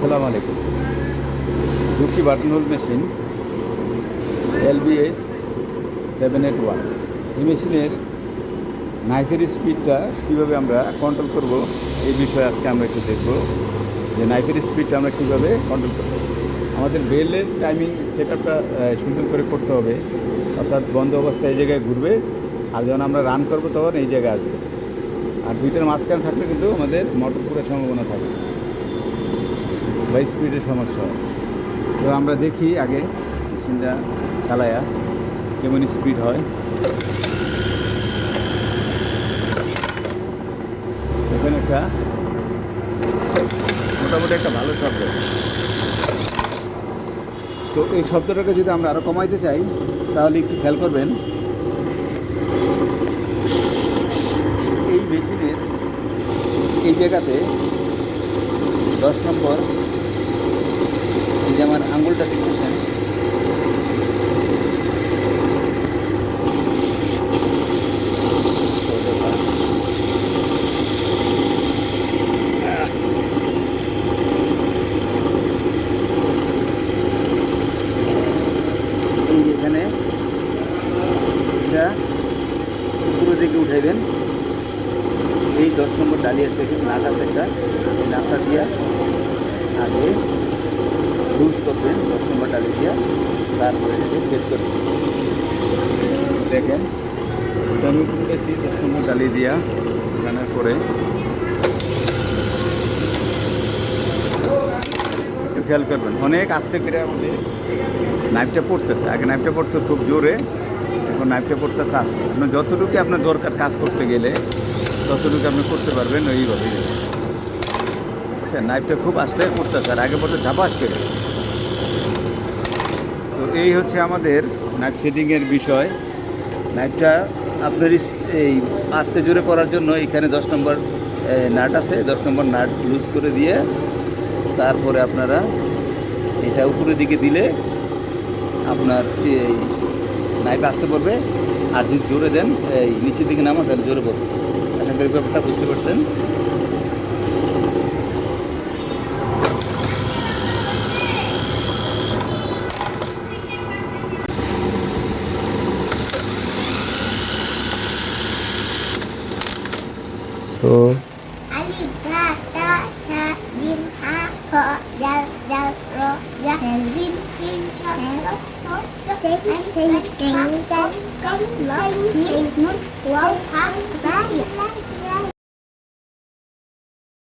আসসালামু আলাইকুম। ঝুঁকি button hole machine LBS seven eight one. এই মেশিনের নাইফের স্পিডটা কীভাবে আমরা কন্ট্রোল করব, এই বিষয়ে আজকে আমরা একটু দেখব যে নাইফের স্পিডটা আমরা কীভাবে কন্ট্রোল করব। আমাদের বেলের টাইমিং সেট আপটা সুন্দর করে করতে হবে। অর্থাৎ বন্ধ অবস্থায় এই জায়গায় ঘুরবে, আর যখন আমরা রান করব তখন এই জায়গায় আসবে। আর দুইটার মাঝখানে থাকলে কিন্তু আমাদের মোটর পুরো সম্ভাবনা থাকে বা স্পিডের সমস্যা তো আমরা দেখি আগে, মেশিনটা চালায়া কেমন স্পিড হয়। এখানে একটা মোটামুটি একটা ভালো শব্দ। তো এই শব্দটাকে যদি আমরা আরও কমাইতে চাই, তাহলে একটু খেয়াল করবেন। এই মেশিনের এই জায়গাতে দশ নম্বর এই যে আমার আঙুলটা দেখতেছেন এই যে এখানে এটা উপরের দিকে উঠাইবেন। এই দশ নম্বর ডালি আছে, এখানে নাট আছে একটা। এই নাটটা দিয়া আগে লুজ করবেন, দশ নম্বর ডালি দিয়া। তারপরে এটাকে সেট করবেন। দেখেন, এটা আমি উঠেছি দশ নম্বর ডালি দিয়া টানার পরে। একটু খেয়াল করবেন, অনেক আস্তে করে আমাদের নাইফটা পড়তেছে। আগে নাইফটা পড়তো খুব জোরে এখন নাইফটা পড়তেছে আসতে। আপনার যতটুকু আপনার দরকার কাজ করতে গেলে, ততটুকু আপনি করতে পারবেন ওইভাবে। আচ্ছা নাইফটা খুব আস্তে পড়তেছে আর আগে পড়তে ঝাপাস করে তো এই হচ্ছে আমাদের নাইফ সেটিংয়ের বিষয়। নাইফটা আপনার এই আস্তে জোরে করার জন্য এখানে দশ নম্বর নাট আছে। দশ নম্বর নাট লুজ করে দিয়ে তারপরে আপনারা এটা উপরের দিকে দিলে আপনার এই নাইফ আসতে পড়বে আর যদি জোরে দেন এই নিচের দিকে নামা তাহলে জোরে পড়বে। আশা করি ব্যাপারটা বুঝতে পারছেন। তো zin, Thank you.